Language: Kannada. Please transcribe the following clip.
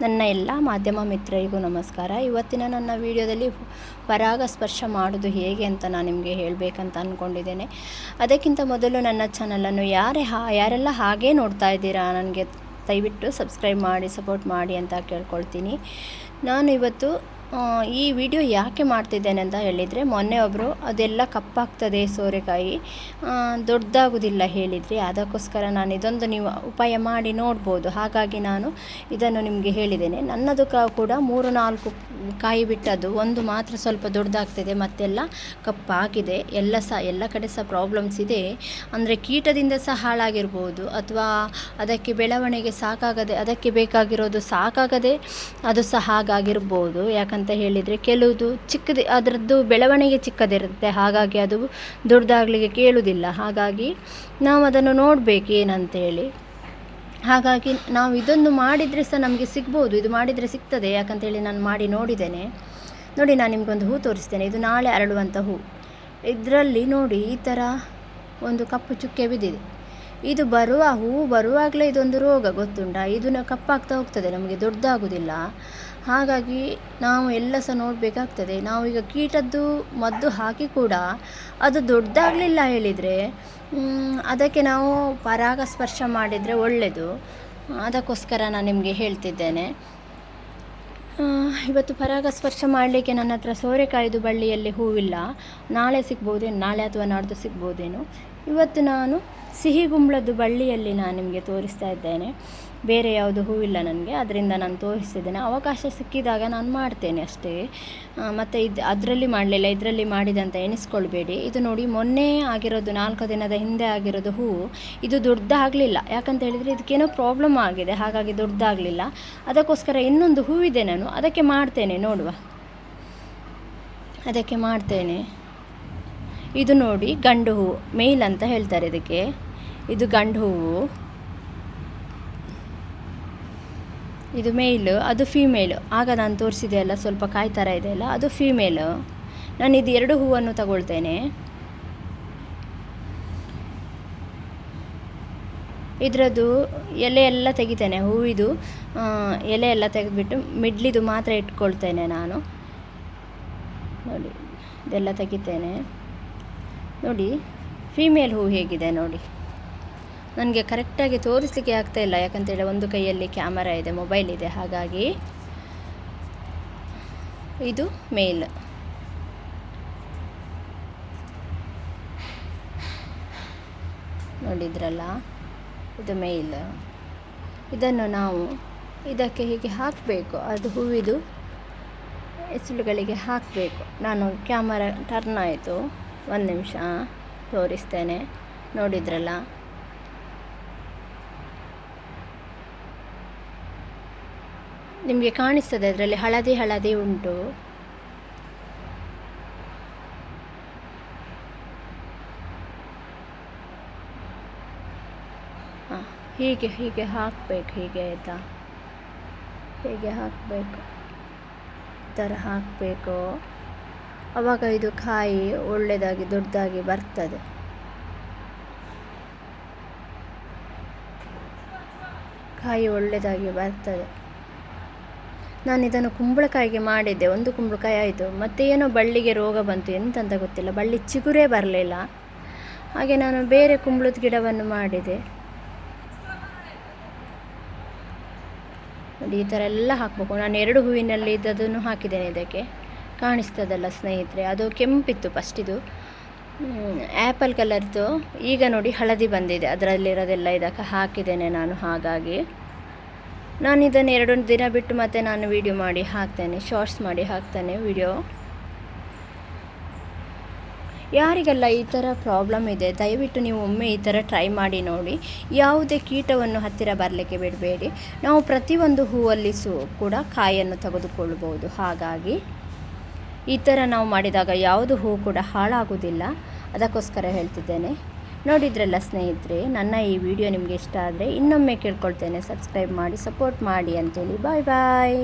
ನನ್ನ ಎಲ್ಲ ಮಾಧ್ಯಮ ಮಿತ್ರರಿಗೂ ನಮಸ್ಕಾರ. ಇವತ್ತಿನ ನನ್ನ ವಿಡಿಯೋದಲ್ಲಿ ಪರಾಗಸ್ಪರ್ಶ ಮಾಡೋದು ಹೇಗೆ ಅಂತ ನಾನು ನಿಮಗೆ ಹೇಳಬೇಕಂತ ಅಂದ್ಕೊಂಡಿದ್ದೇನೆ ಅದಕ್ಕಿಂತ ಮೊದಲು ನನ್ನ ಚಾನಲನ್ನು ಯಾರೇ ಹಾ, ಯಾರೆಲ್ಲ ಹಾಗೇ ನೋಡ್ತಾ ಇದ್ದೀರಾ ನನಗೆ ದಯವಿಟ್ಟು ಸಬ್ಸ್ಕ್ರೈಬ್ ಮಾಡಿ ಸಪೋರ್ಟ್ ಮಾಡಿ ಅಂತ ಕೇಳ್ಕೊಳ್ತೀನಿ. ನಾನು ಇವತ್ತು ಈ ವಿಡಿಯೋ ಯಾಕೆ ಮಾಡ್ತಿದ್ದೇನೆ ಅಂತ ಹೇಳಿದರೆ, ಮೊನ್ನೆ ಒಬ್ಬರು ಅದೆಲ್ಲ ಕಪ್ಪಾಗ್ತದೆ ಸೋರೆಕಾಯಿ ದೊಡ್ಡದಾಗುವುದಿಲ್ಲ ಹೇಳಿದರೆ, ಅದಕ್ಕೋಸ್ಕರ ನಾನು ಇದೊಂದು ನೀವು ಉಪಾಯ ಮಾಡಿ ನೋಡ್ಬೋದು. ಹಾಗಾಗಿ ನಾನು ಇದನ್ನು ನಿಮಗೆ ಹೇಳಿದ್ದೇನೆ. ನನ್ನದು ಕೂಡ ಮೂರು ನಾಲ್ಕು ಕಾಯಿ ಬಿಟ್ಟದ್ದು, ಒಂದು ಮಾತ್ರ ಸ್ವಲ್ಪ ದೊಡ್ಡದಾಗ್ತದೆ, ಮತ್ತೆಲ್ಲ ಕಪ್ಪಾಗಿದೆ. ಎಲ್ಲ ಸಹ ಎಲ್ಲ ಕಡೆ ಸಹ ಪ್ರಾಬ್ಲಮ್ಸ್ ಇದೆ. ಅಂದರೆ ಕೀಟದಿಂದ ಸಹ ಹಾಳಾಗಿರ್ಬೋದು, ಅಥವಾ ಅದಕ್ಕೆ ಬೆಳವಣಿಗೆ ಸಾಕಾಗದೆ, ಅದಕ್ಕೆ ಬೇಕಾಗಿರೋದು ಸಾಕಾಗದೆ ಅದು ಸಹ ಹಾಗಾಗಿರ್ಬೋದು. ಯಾಕಂತ ಹೇಳಿದರೆ ಕೆಲವುದು ಚಿಕ್ಕದು, ಅದರದ್ದು ಬೆಳವಣಿಗೆ ಚಿಕ್ಕದಿರುತ್ತೆ. ಹಾಗಾಗಿ ಅದು ದೊಡ್ಡದಾಗಲಿಕ್ಕೆ ಕೇಳುವುದಿಲ್ಲ. ಹಾಗಾಗಿ ನಾವು ಅದನ್ನು ನೋಡಬೇಕು ಏನಂತೇಳಿ. ಹಾಗಾಗಿ ನಾವು ಇದೊಂದು ಮಾಡಿದರೆ ಸಹ ನಮಗೆ ಸಿಗ್ಬೋದು. ಇದು ಮಾಡಿದರೆ ಸಿಗ್ತದೆ. ಯಾಕಂತೇಳಿ ನಾನು ಮಾಡಿ ನೋಡಿದ್ದೇನೆ. ನೋಡಿ, ನಾನು ನಿಮಗೊಂದು ಹೂ ತೋರಿಸ್ತೇನೆ. ಇದು ನಾಳೆ ಅರಳುವಂಥ ಹೂ. ಇದರಲ್ಲಿ ನೋಡಿ, ಈ ಥರ ಒಂದು ಕಪ್ಪು ಚುಕ್ಕೆ ಬಿದ್ದಿದೆ. ಇದು ಬರುವ, ಹೂವು ಬರುವಾಗಲೇ ಇದೊಂದು ರೋಗ, ಗೊತ್ತುಂಟ? ಇದನ್ನು ಕಪ್ಪಾಗ್ತಾ ಹೋಗ್ತದೆ, ನಮಗೆ ದೊಡ್ಡದಾಗೋದಿಲ್ಲ ಹಾಗಾಗಿ ನಾವು ಎಲ್ಲ ಸಹ ನೋಡಬೇಕಾಗ್ತದೆ. ನಾವು ಈಗ ಕೀಟದ್ದು ಮದ್ದು ಹಾಕಿ ಕೂಡ ಅದು ದೊಡ್ಡದಾಗಲಿಲ್ಲ ಹೇಳಿದರೆ ಅದಕ್ಕೆ ನಾವು ಪರಾಗಸ್ಪರ್ಶ ಮಾಡಿದರೆ ಒಳ್ಳೆಯದು ಅದಕ್ಕೋಸ್ಕರ ನಾನು ನಿಮಗೆ ಹೇಳ್ತಿದ್ದೇನೆ. ಇವತ್ತು ಪರಾಗಸ್ಪರ್ಶ ಮಾಡಲಿಕ್ಕೆ ನನ್ನ ಹತ್ರ ಸೋರೆಕಾಯ್ದು ಬಳ್ಳಿಯಲ್ಲಿ ಹೂವಿಲ್ಲ. ನಾಳೆ ಸಿಗ್ಬೋದೇನು? ನಾಳೆ ಅಥವಾ ನಾಡ್ದು ಸಿಗ್ಬೋದೇನೋ? ಇವತ್ತು ನಾನು ಸಿಹಿ ಗುಂಬಳದ್ದು ಬಳ್ಳಿಯಲ್ಲಿ ನಾನು ನಿಮಗೆ ತೋರಿಸ್ತಾ ಇದ್ದೇನೆ. ಬೇರೆ ಯಾವುದು ಹೂವಿಲ್ಲ ನನಗೆ, ಅದರಿಂದ ನಾನು ತೋರಿಸಿದ್ದೇನೆ. ಅವಕಾಶ ಸಿಕ್ಕಿದಾಗ ನಾನು ಮಾಡ್ತೇನೆ ಅಷ್ಟೇ. ಮತ್ತು ಇದು ಅದರಲ್ಲಿ ಮಾಡಲಿಲ್ಲ, ಇದರಲ್ಲಿ ಮಾಡಿದಂತ ಎಣಿಸ್ಕೊಳ್ಬೇಡಿ. ಇದು ನೋಡಿ ಮೊನ್ನೆ ಆಗಿರೋದು, ನಾಲ್ಕು ದಿನದ ಹಿಂದೆ ಆಗಿರೋದು ಹೂವು ಇದು ದೊಡ್ಡದಾಗಲಿಲ್ಲ. ಯಾಕಂತ ಹೇಳಿದರೆ ಇದಕ್ಕೇನೋ ಪ್ರಾಬ್ಲಮ್ ಆಗಿದೆ, ಹಾಗಾಗಿ ದೊಡ್ಡದಾಗಲಿಲ್ಲ. ಅದಕ್ಕೋಸ್ಕರ ಇನ್ನೊಂದು ಹೂವಿದೆ ನಾನು, ಅದಕ್ಕೆ ಮಾಡ್ತೇನೆ, ನೋಡುವ. ಅದಕ್ಕೆ ಮಾಡ್ತೇನೆ. ಇದು ನೋಡಿ ಗಂಡು ಹೂವು, ಮೇಲ್ ಅಂತ ಹೇಳ್ತಾರೆ ಇದಕ್ಕೆ. ಇದು ಗಂಡು ಹೂವು. ಇದು ಮೇಲ್, ಅದು ಫೀಮೇಲ್ ಆಗ ನಾನು ತೋರಿಸಿದೆ ಅಲ್ಲ, ಸ್ವಲ್ಪ ಕಾಯಿ ಥರ ಇದೆ ಅಲ್ಲ, ಅದು ಫೀಮೇಲ್ ನಾನು ಇದು ಎರಡು ಹೂವನ್ನು ತಗೊಳ್ತೇನೆ. ಇದರದ್ದು ಎಲೆ ಎಲ್ಲ ತೆಗಿತೇನೆ, ಹೂವಿದು ಎಲೆ ಎಲ್ಲ ತೆಗೆದುಬಿಟ್ಟು ಮಿಡ್ಲಿದು ಮಾತ್ರ ಇಟ್ಕೊಳ್ತೇನೆ ನಾನು. ನೋಡಿ, ಇದೆಲ್ಲ ತೆಗಿತೇನೆ. ನೋಡಿ ಫೀಮೇಲ್ ಹೂ ಹೇಗಿದೆ ನೋಡಿ. ನನಗೆ ಕರೆಕ್ಟಾಗಿ ತೋರಿಸ್ಲಿಕ್ಕೆ ಆಗ್ತಾ ಇಲ್ಲ, ಯಾಕಂತೇಳಿ ಒಂದು ಕೈಯಲ್ಲಿ ಕ್ಯಾಮರಾ ಇದೆ ಮೊಬೈಲ್ ಇದೆ, ಹಾಗಾಗಿ ಇದು ಮೇಲ್ ನೋಡಿದ್ರಲ್ಲ, ಇದು ಮೇಲ್ ಇದನ್ನು ನಾವು ಇದಕ್ಕೆ ಹೀಗೆ ಹಾಕಬೇಕು, ಅದು ಹೂವಿದು ಎಸಳುಗಳಿಗೆ ಹಾಕಬೇಕು. ನಾನು ಕ್ಯಾಮರಾ ಟರ್ನ್ ಆಯಿತು. ಒಂದು ನಿಮಿಷ ತೋರಿಸ್ತೇನೆ. ನೋಡಿದ್ರಲ್ಲ? ನಿಮಗೆ ಕಾಣಿಸ್ತದೆ, ಅದರಲ್ಲಿ ಹಳದಿ ಹಳದಿ ಉಂಟು. ಹಾಂ ಹೀಗೆ ಹೀಗೆ ಹಾಕಬೇಕು, ಹೀಗೆ ಆಯಿತಾ? ಹೀಗೆ ಹಾಕಬೇಕು. ಈ ಥರ ಹಾಕಬೇಕು. ಆವಾಗ ಇದು ಕಾಯಿ ಒಳ್ಳೆಯದಾಗಿ ದೊಡ್ಡದಾಗಿ ಬರ್ತದೆ. ಕಾಯಿ ಒಳ್ಳೆಯದಾಗಿ ಬರ್ತದೆ. ನಾನು ಇದನ್ನು ಕುಂಬಳಕಾಯಿಗೆ ಮಾಡಿದ್ದೆ. ಒಂದು ಕುಂಬಳಕಾಯಿ ಆಯಿತು. ಮತ್ತೆ ಏನೋ ಬಳ್ಳಿಗೆ ರೋಗ ಬಂತು. ಎಂತಂತ ಗೊತ್ತಿಲ್ಲ. ಬಳ್ಳಿ ಚಿಗುರೇ ಬರಲಿಲ್ಲ. ಹಾಗೆ ನಾನು ಬೇರೆ ಕುಂಬಳದ ಗಿಡವನ್ನು ಮಾಡಿದೆ. ನೋಡಿ, ಈ ಥರ ಎಲ್ಲ ಹಾಕಬೇಕು. ನಾನು ಎರಡು ಹೂವಿನಲ್ಲಿ ಇದ್ದದನ್ನು ಹಾಕಿದ್ದೇನೆ ಇದಕ್ಕೆ. ಕಾಣಿಸ್ತದಲ್ಲ ಸ್ನೇಹಿತರೆ, ಅದು ಕೆಂಪಿತ್ತು ಫಸ್ಟಿದು ಆ್ಯಪಲ್ ಕಲರ್ದು ಈಗ ನೋಡಿ ಹಳದಿ ಬಂದಿದೆ, ಅದರಲ್ಲಿರೋದೆಲ್ಲ ಇದಕ್ಕೆ ಹಾಕಿದ್ದೇನೆ ನಾನು ಹಾಗಾಗಿ. ನಾನು ಇದನ್ನು ಎರಡು ದಿನ ಬಿಟ್ಟು ಮತ್ತೆ ನಾನು ವಿಡಿಯೋ ಮಾಡಿ ಹಾಕ್ತೇನೆ ಶಾರ್ಟ್ಸ್ ಮಾಡಿ ಹಾಕ್ತೇನೆ ವಿಡಿಯೋ ಯಾರಿಗೆಲ್ಲ ಈ ಥರ ಪ್ರಾಬ್ಲಮ್ ಇದೆ, ದಯವಿಟ್ಟು ನೀವು ಒಮ್ಮೆ ಈ ಥರ ಟ್ರೈ ಮಾಡಿ ನೋಡಿ. ಯಾವುದೇ ಕೀಟವನ್ನು ಹತ್ತಿರ ಬರಲಿಕ್ಕೆ ಬಿಡಬೇಡಿ. ನಾವು ಪ್ರತಿಯೊಂದು ಹೂವಲ್ಲಿ ಸು ಕೂಡ ಕಾಯನ್ನು ತೆಗೆದುಕೊಳ್ಬೋದು ಹಾಗಾಗಿ. ಈ ಥರ ನಾವು ಮಾಡಿದಾಗ ಯಾವುದು ಹೂ ಕೂಡ ಹಾಳಾಗೋದಿಲ್ಲ ಅದಕ್ಕೋಸ್ಕರ ಹೇಳ್ತಿದ್ದೇನೆ. ನೋಡಿದ್ರಲ್ಲ ಸ್ನೇಹಿತರೆ, ನನ್ನ ಈ ವಿಡಿಯೋ ನಿಮಗೆ ಇಷ್ಟ ಆದರೆ ಇನ್ನೊಮ್ಮೆ ಕೇಳ್ಕೊಳ್ತೇನೆ. ಸಬ್ಸ್ಕ್ರೈಬ್ ಮಾಡಿ, ಸಪೋರ್ಟ್ ಮಾಡಿ ಅಂತೇಳಿ. ಬಾಯ್ ಬಾಯ್.